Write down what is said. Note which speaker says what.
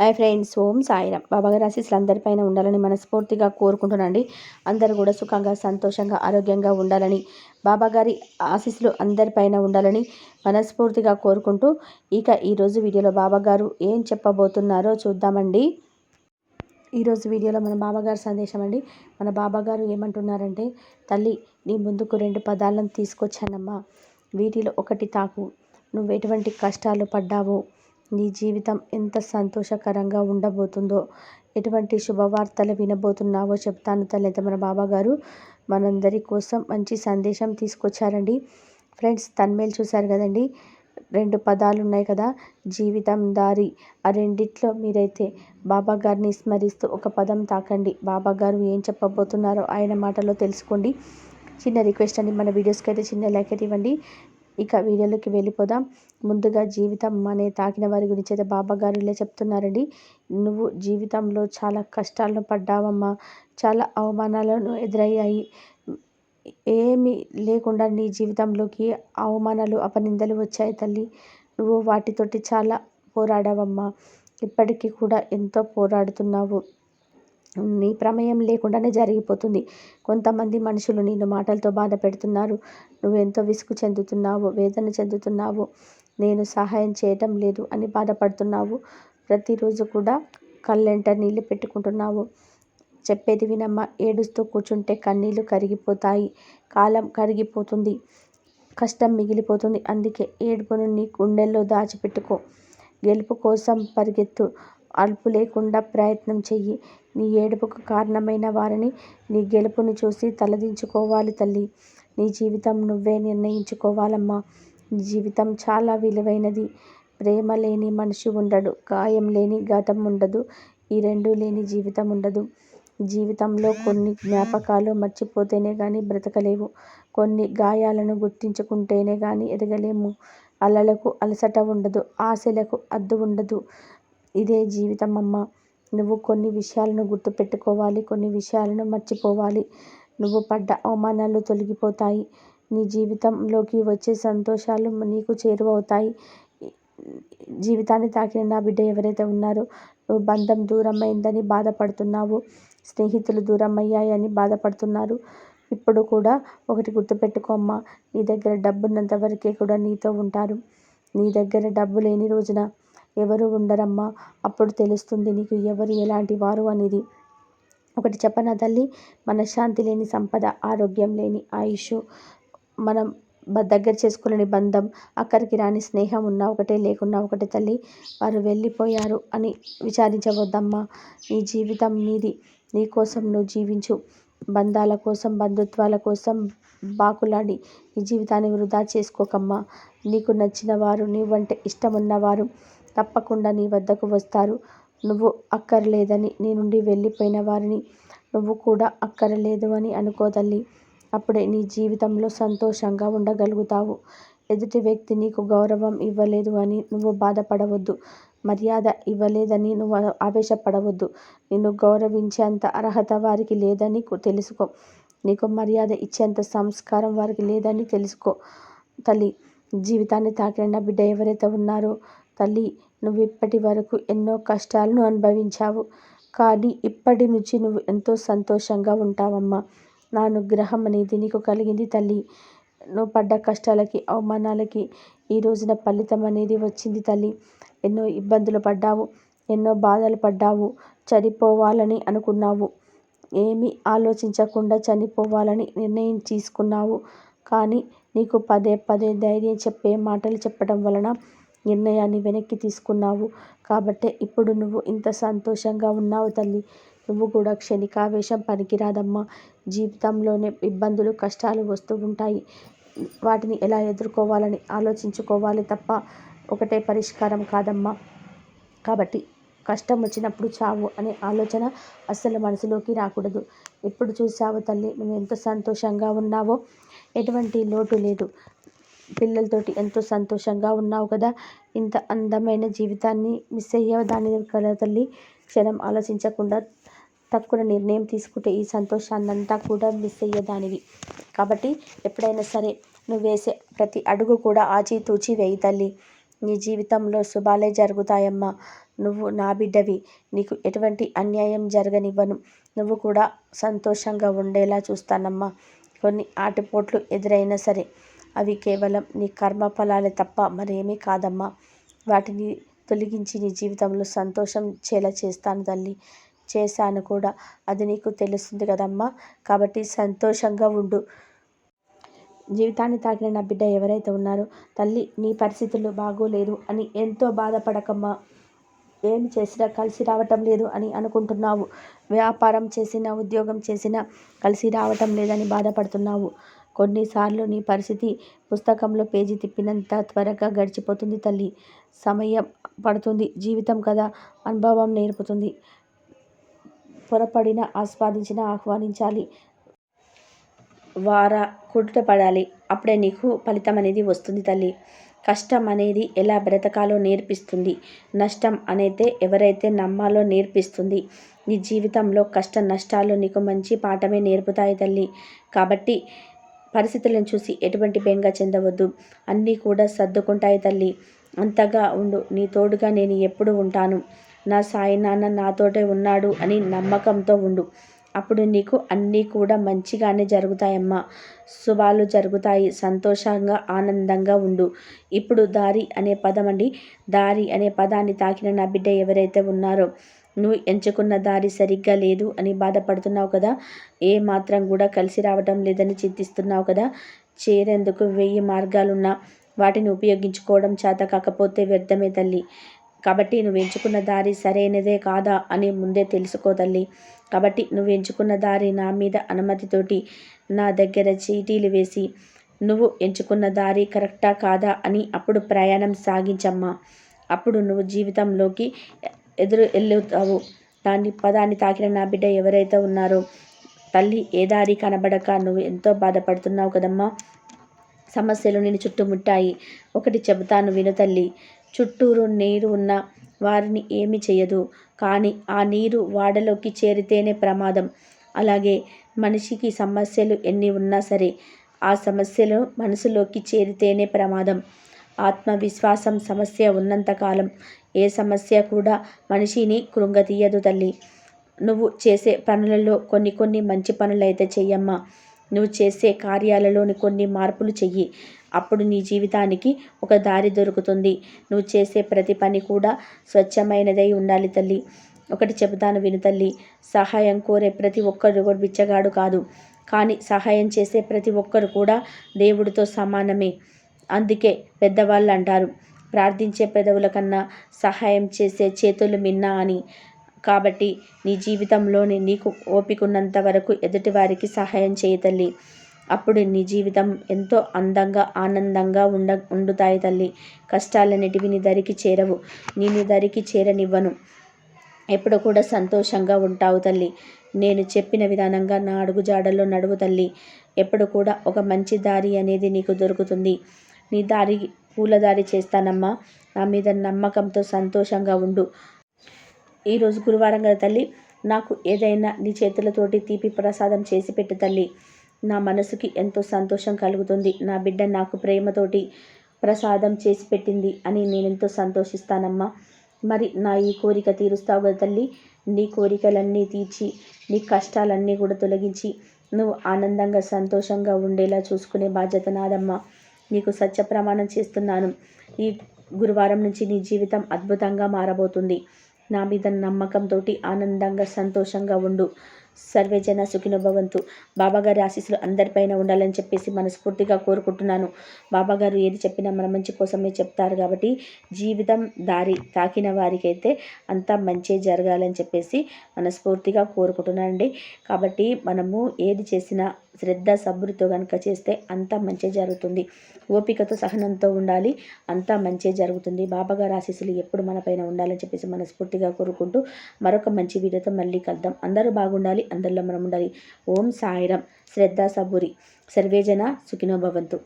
Speaker 1: Hi friends ఓం సాయిరామ్. బాబాగారి ఆశీస్సులు అందరిపైన ఉండాలని మనస్ఫూర్తిగా కోరుకుంటున్నాండి అందరూ కూడా సుఖంగా సంతోషంగా ఆరోగ్యంగా ఉండాలని బాబాగారి ఆశీస్సులు అందరిపైన ఉండాలని మనస్ఫూర్తిగా కోరుకుంటూ ఇక ఈరోజు వీడియోలో బాబాగారు ఏం చెప్పబోతున్నారో చూద్దామండి. ఈరోజు వీడియోలో మన బాబాగారి సందేశం అండి. మన బాబాగారు ఏమంటున్నారంటే తల్లి నీ ముందుకు రెండు పదాలను తీసుకొచ్చానమ్మా. వీటిలో ఒకటి తాకు. నువ్వు ఎటువంటి కష్టాలు పడ్డావో నీ జీవితం ఎంత సంతోషకరంగా ఉండబోతుందో ఎటువంటి శుభవార్తలు వినబోతున్నావో చెప్తాను తల్లి. మన బాబా గారు మనందరి కోసం మంచి సందేశం తీసుకొచ్చారండి. ఫ్రెండ్స్ తన్మేలు చూశారు కదండి? రెండు పదాలు ఉన్నాయి కదా జీవితం దారి. ఆ రెండిట్లో మీరైతే బాబా గారిని స్మరిస్తూ ఒక పదం తాకండి. బాబా గారు ఏం చెప్పబోతున్నారో ఆయన మాటలో తెలుసుకోండి. చిన్న రిక్వెస్ట్ అండి మన వీడియోస్కి అయితే చిన్న లైక్ అయితే ఇవ్వండి. ఇక వీడియోలోకి వెళ్ళిపోదాం. ముందుగా జీవితం అనే తాకిన వారి గురించి అయితే బాబా గారు ఇలా చెప్తున్నారండి. నువ్వు జీవితంలో చాలా కష్టాలను పడ్డావమ్మా. చాలా అవమానాలను ఎదురయ్యాయి. ఏమీ లేకుండా నీ జీవితంలోకి అవమానాలు అపనిందలు వచ్చాయి తల్లి. నువ్వు వాటితోటి చాలా పోరాడావమ్మా. ఇప్పటికీ కూడా ఎంతో పోరాడుతున్నావు. నీ ప్రమేయం లేకుండానే జరిగిపోతుంది. కొంతమంది మనుషులు నిన్ను మాటలతో బాధ పెడుతున్నారు. నువ్వు ఎంతో విసుగు చెందుతున్నావు వేదన చెందుతున్నావు నేను సహాయం చేయటం లేదు అని బాధపడుతున్నావు. ప్రతిరోజు కూడా కళ్ళెంట నీళ్ళు పెట్టుకుంటున్నావు. చెప్పేది వినమ్మ. ఏడుస్తూ కూర్చుంటే కన్నీళ్ళు కరిగిపోతాయి. కాలం కరిగిపోతుంది. కష్టం మిగిలిపోతుంది. అందుకే ఏడుపును నీ గుండెల్లో దాచిపెట్టుకో. గెలుపు కోసం పరిగెత్తు. అల్పు లేకుండా ప్రయత్నం చెయ్యి. నీ ఏడుపుకు కారణమైన వారిని నీ గెలుపుని చూసి తలదించుకోవాలి తల్లి. నీ జీవితం నువ్వే నిర్ణయించుకోవాలమ్మా. నీ జీవితం చాలా విలువైనది. ప్రేమ లేని మనిషి ఉండడు. గాయం లేని ఘటం ఉండదు. ఈ రెండు లేని జీవితం ఉండదు. జీవితంలో కొన్ని జ్ఞాపకాలు మర్చిపోతేనే కానీ బ్రతకలేవు. కొన్ని గాయాలను గుర్తించుకుంటేనే కానీ ఎదగలేము. అలలకు అలసట ఉండదు. ఆశలకు అద్దు ఉండదు. ఇదే జీవితం అమ్మ. నువ్వు కొన్ని విషయాలను గుర్తుపెట్టుకోవాలి కొన్ని విషయాలను మర్చిపోవాలి. నువ్వు పడ్డ అవమానాలు తొలగిపోతాయి. నీ జీవితంలోకి వచ్చే సంతోషాలు నీకు చేరువవుతాయి. జీవితాన్ని తాకిన నా బిడ్డ ఎవరైతే ఉన్నారో నువ్వు బంధం దూరమైందని బాధపడుతున్నావు. స్నేహితులు దూరం అయ్యాయని బాధపడుతున్నారు. ఇప్పుడు కూడా ఒకటి గుర్తుపెట్టుకోమ్మా నీ దగ్గర డబ్బున్నంత వరకే కూడా నీతో ఉంటారు. నీ దగ్గర డబ్బు లేని రోజున ఎవరు ఉండరమ్మా? అప్పుడు తెలుస్తుంది నీకు ఎవరు ఎలాంటి వారు అనేది. ఒకటి చెప్పన తల్లి? మనశ్శాంతి లేని సంపద ఆరోగ్యం లేని ఆయుష్ మనం దగ్గర చేసుకోలేని బంధం అక్కడికి రాని స్నేహం ఉన్నా ఒకటే లేకున్నా ఒకటే తల్లి. వారు వెళ్ళిపోయారు అని విచారించవద్దమ్మా. నీ జీవితం నీది. నీ కోసం నువ్వు జీవించు. బంధాల కోసం బంధుత్వాల కోసం బాకులాడి నీ జీవితాన్ని వృధా చేసుకోకమ్మా. నీకు నచ్చిన వారు నీవంటే ఇష్టం ఉన్నవారు తప్పకుండా నీ వద్దకు వస్తారు. నువ్వు అక్కర్లేదని నీ నుండి వెళ్ళిపోయిన వారిని నువ్వు కూడా అక్కరలేదు అని అనుకోదల్లి అప్పుడే నీ జీవితంలో సంతోషంగా ఉండగలుగుతావు. ఎదుటి వ్యక్తి నీకు గౌరవం ఇవ్వలేదు అని నువ్వు బాధపడవద్దు. మర్యాద ఇవ్వలేదని నువ్వు ఆవేశపడవద్దు. నిన్ను గౌరవించేంత అర్హత వారికి లేదని తెలుసుకో. నీకు మర్యాద ఇచ్చేంత సంస్కారం వారికి లేదని తెలుసుకో తల్లి. జీవితాన్ని తాకిన బిడ్డ ఎవరైతే ఉన్నారో తల్లి నువ్వు ఇప్పటి వరకు ఎన్నో కష్టాలను అనుభవించావు. కానీ ఇప్పటి నుంచి నువ్వు ఎంతో సంతోషంగా ఉంటావమ్మా. నా అనుగ్రహం అనేది నీకు కలిగింది తల్లి. నువ్వు పడ్డ కష్టాలకి అవమానాలకి ఈ రోజున ఫలితం అనేది వచ్చింది తల్లి. ఎన్నో ఇబ్బందులు పడ్డావు ఎన్నో బాధలు పడ్డావు చనిపోవాలని అనుకున్నావు. ఏమీ ఆలోచించకుండా చనిపోవాలని నిర్ణయం తీసుకున్నావు. కానీ నీకు పదే పదే ధైర్యం చెప్పే మాటలు చెప్పడం వలన నిర్ణయాన్ని వెనక్కి తీసుకున్నావు. కాబట్టే ఇప్పుడు నువ్వు ఇంత సంతోషంగా ఉన్నావు తల్లి. నువ్వు కూడా క్షణికావేశం పనికిరాదమ్మా. జీవితంలోనే ఇబ్బందులు కష్టాలు వస్తూ ఉంటాయి. వాటిని ఎలా ఎదుర్కోవాలని ఆలోచించుకోవాలి తప్ప ఒకటే పరిష్కారం కాదమ్మా. కాబట్టి కష్టం వచ్చినప్పుడు చావు అనే ఆలోచన అస్సలు మనసులోకి రాకూడదు. ఎప్పుడు చూసావు తల్లి? నువ్వు ఎంత సంతోషంగా ఉన్నావో? ఎటువంటి లోటు లేదు. పిల్లలతోటి ఎంతో సంతోషంగా ఉన్నావు కదా. ఇంత అందమైన జీవితాన్ని మిస్ అయ్యావు. దాని కదా తల్లి క్షణం ఆలోచించకుండా తక్కువ నిర్ణయం తీసుకుంటే ఈ సంతోషాన్ని అంతా కూడా మిస్ అయ్యేదానివి. కాబట్టి ఎప్పుడైనా సరే నువ్వు వేసే ప్రతి అడుగు కూడా ఆచితూచి వేయి తల్లి. నీ జీవితంలో శుభాలే జరుగుతాయమ్మా. నువ్వు నా బిడ్డవి. నీకు ఎటువంటి అన్యాయం జరగనివ్వను. నువ్వు కూడా సంతోషంగా ఉండేలా చూస్తానమ్మా. కొన్ని ఆటుపోట్లు ఎదురైనా సరే అవి కేవలం నీ కర్మ ఫలాలే తప్ప మరేమీ కాదమ్మా. వాటిని తొలగించి నీ జీవితంలో సంతోషం చేలా చేస్తాను తల్లి. చేశాను కూడా. అది నీకు తెలుస్తుంది కదమ్మా. కాబట్టి సంతోషంగా ఉండు. జీవితాన్ని తాకిన నా బిడ్డ ఎవరైతే ఉన్నారో తల్లి నీ పరిస్థితులు బాగోలేదు అని ఎంతో బాధపడకమ్మా. ఏం చేసినా కలిసి రావటం లేదు అని అనుకుంటున్నావు. వ్యాపారం చేసినా ఉద్యోగం చేసినా కలిసి రావటం లేదని బాధపడుతున్నావు. కొన్నిసార్లు నీ పరిస్థితి పుస్తకంలో పేజీ తిప్పినంత త్వరగా గడిచిపోతుంది తల్లి. సమయం పడుతుంది. జీవితం కదా అనుభవం నేర్పుతుంది. పొరపడిన ఆస్వాదించిన ఆహ్వానించాలి. వార కుడుట పడాలి. అప్పుడే నీకు ఫలితం అనేది వస్తుంది తల్లి. కష్టం అనేది ఎలా బ్రతకాలో నేర్పిస్తుంది. నష్టం అనేది ఎవరైతే నమ్మాలో నేర్పిస్తుంది. నీ జీవితంలో కష్ట నష్టాలు నీకు మంచి పాఠమే నేర్పుతాయి తల్లి. కాబట్టి పరిస్థితులను చూసి ఎటువంటి బెంగ చెందవద్దు. అన్నీ కూడా సర్దుకుంటాయి తల్లి. అంతగా ఉండు. నీ తోడుగా నేను ఎప్పుడు ఉంటాను. నా సాయి నాన్న నాతోటే ఉన్నాడు అని నమ్మకంతో ఉండు. అప్పుడు నీకు అన్నీ కూడా మంచిగానే జరుగుతాయమ్మా. శుభాలు జరుగుతాయి. సంతోషంగా ఆనందంగా ఉండు. ఇప్పుడు దారి అనే పదం అండి దారి అనే పదాన్ని తాకిన నా బిడ్డ ఎవరైతే ఉన్నారో నువ్వు ఎంచుకున్న దారి సరిగ్గా లేదు అని బాధపడుతున్నావు కదా? ఏ మాత్రం కూడా కలిసి రావటం లేదని చింతిస్తున్నావు కదా? చేరేందుకు వెయ్యి మార్గాలున్నా వాటిని ఉపయోగించుకోవడం చేత కాకపోతే వ్యర్థమే తల్లి. కాబట్టి నువ్వు ఎంచుకున్న దారి సరైనదే కాదా అని ముందే తెలుసుకో తల్లి. కాబట్టి నువ్వు ఎంచుకున్న దారి నా మీద అనుమతితోటి నా దగ్గర చీటీలు వేసి నువ్వు ఎంచుకున్న దారి కరెక్టా కాదా అని అప్పుడు ప్రయాణం సాగించమ్మా. అప్పుడు నువ్వు జీవితంలోకి ఎదురు వెళ్ళుతావు దాన్ని పదాన్ని తాకిన నా బిడ్డ ఎవరైతే ఉన్నారో తల్లి ఏ దారి కనబడక నువ్వు ఎంతో బాధపడుతున్నావు కదమ్మా. సమస్యలు నేను చుట్టుముట్టాయి. ఒకటి చెబుతాను విను తల్లి చుట్టూరు నీరు ఉన్న వారిని ఏమి చేయదు కానీ ఆ నీరు వాడలోకి చేరితేనే ప్రమాదం. అలాగే మనిషికి సమస్యలు ఎన్ని ఉన్నా సరే ఆ సమస్యలు మనసులోకి చేరితేనే ప్రమాదం. ఆత్మవిశ్వాసం సమస్య ఉన్నంతకాలం ఏ సమస్య కూడా మనిషిని కృంగతీయదు తల్లి. నువ్వు చేసే పనులలో కొన్ని కొన్ని మంచి పనులైతే చెయ్యమ్మా. నువ్వు చేసే కార్యాలలోని కొన్ని మార్పులు చెయ్యి. అప్పుడు నీ జీవితానికి ఒక దారి దొరుకుతుంది. నువ్వు చేసే ప్రతి పని కూడా స్వచ్ఛమైనదై ఉండాలి తల్లి. ఒకటి చెబుతాను విను తల్లి. సహాయం కోరే ప్రతి ఒక్కరు కూడా బిచ్చగాడు కాదు. కానీ సహాయం చేసే ప్రతి ఒక్కరు కూడా దేవుడితో సమానమే. అందుకే పెద్దవాళ్ళు అంటారు ప్రార్థించే పెదవుల కన్నా సహాయం చేసే చేతులు మిన్నా అని. కాబట్టి నీ జీవితంలోని నీకు ఓపికన్నంత వరకు ఎదుటివారికి సహాయం చేయ తల్లి. అప్పుడు నీ జీవితం ఎంతో అందంగా ఆనందంగా ఉండ ఉండుతాయి తల్లి. కష్టాలన్నిటివి నీ దరికి చేరవు. నేను దరికి చేరనివ్వను. ఎప్పుడు కూడా సంతోషంగా ఉంటావు తల్లి. నేను చెప్పిన విధానంగా నా అడుగుజాడల్లో నడువు తల్లి. ఎప్పుడు కూడా ఒక మంచి దారి అనేది నీకు దొరుకుతుంది. నీ దారి పూలదారి చేస్తానమ్మా. నా మీద నమ్మకంతో సంతోషంగా ఉండు. ఈరోజు గురువారం కదా తల్లి. నాకు ఏదైనా నీ చేతులతోటి తీపి ప్రసాదం చేసి పెట్టు తల్లి. నా మనసుకి ఎంతో సంతోషం కలుగుతుంది. నా బిడ్డ నాకు ప్రేమతోటి ప్రసాదం చేసి పెట్టింది అని నేను ఎంతో సంతోషిస్తానమ్మా. మరి నా ఈ కోరిక తీరుస్తావు కదా తల్లి. నీ కోరికలన్నీ తీర్చి నీ కష్టాలన్నీ కూడా తొలగించి నువ్వు ఆనందంగా సంతోషంగా ఉండేలా చూసుకునే బాధ్యత నాదమ్మా. నీకు సత్య ప్రమాణం చేస్తున్నాను. ఈ గురువారం నుంచి నీ జీవితం అద్భుతంగా మారబోతుంది. నా మీద నమ్మకంతో ఆనందంగా సంతోషంగా ఉండు. సర్వేజన సుఖినోభవంతు. బాబాగారి ఆశీస్సులు అందరిపైన ఉండాలని చెప్పేసి మనస్ఫూర్తిగా కోరుకుంటున్నాను. బాబాగారు ఏది చెప్పినా మన మంచి కోసమే చెప్తారు కాబట్టి జీవితం దారి తాకిన వారికైతే అంతా మంచి జరగాలని చెప్పేసి మనస్ఫూర్తిగా కోరుకుంటున్నానండి. కాబట్టి మనము ఏది చేసినా శ్రద్ధ సబ్బురితో కనుక చేస్తే అంతా మంచి జరుగుతుంది. ఓపికతో సహనంతో ఉండాలి అంతా మంచి జరుగుతుంది. బాబాగారు ఆశీస్సులు ఎప్పుడు మనపైన ఉండాలని చెప్పేసి మనస్ఫూర్తిగా కోరుకుంటూ మరొక మంచి వీడియోతో మళ్ళీ కలుద్దాం. అందరూ బాగుండాలి. అందరిలో మనం ఉండాలి ఓం సాయిరం శ్రద్ధ సబురి. సర్వేజన సుఖినోభవంతు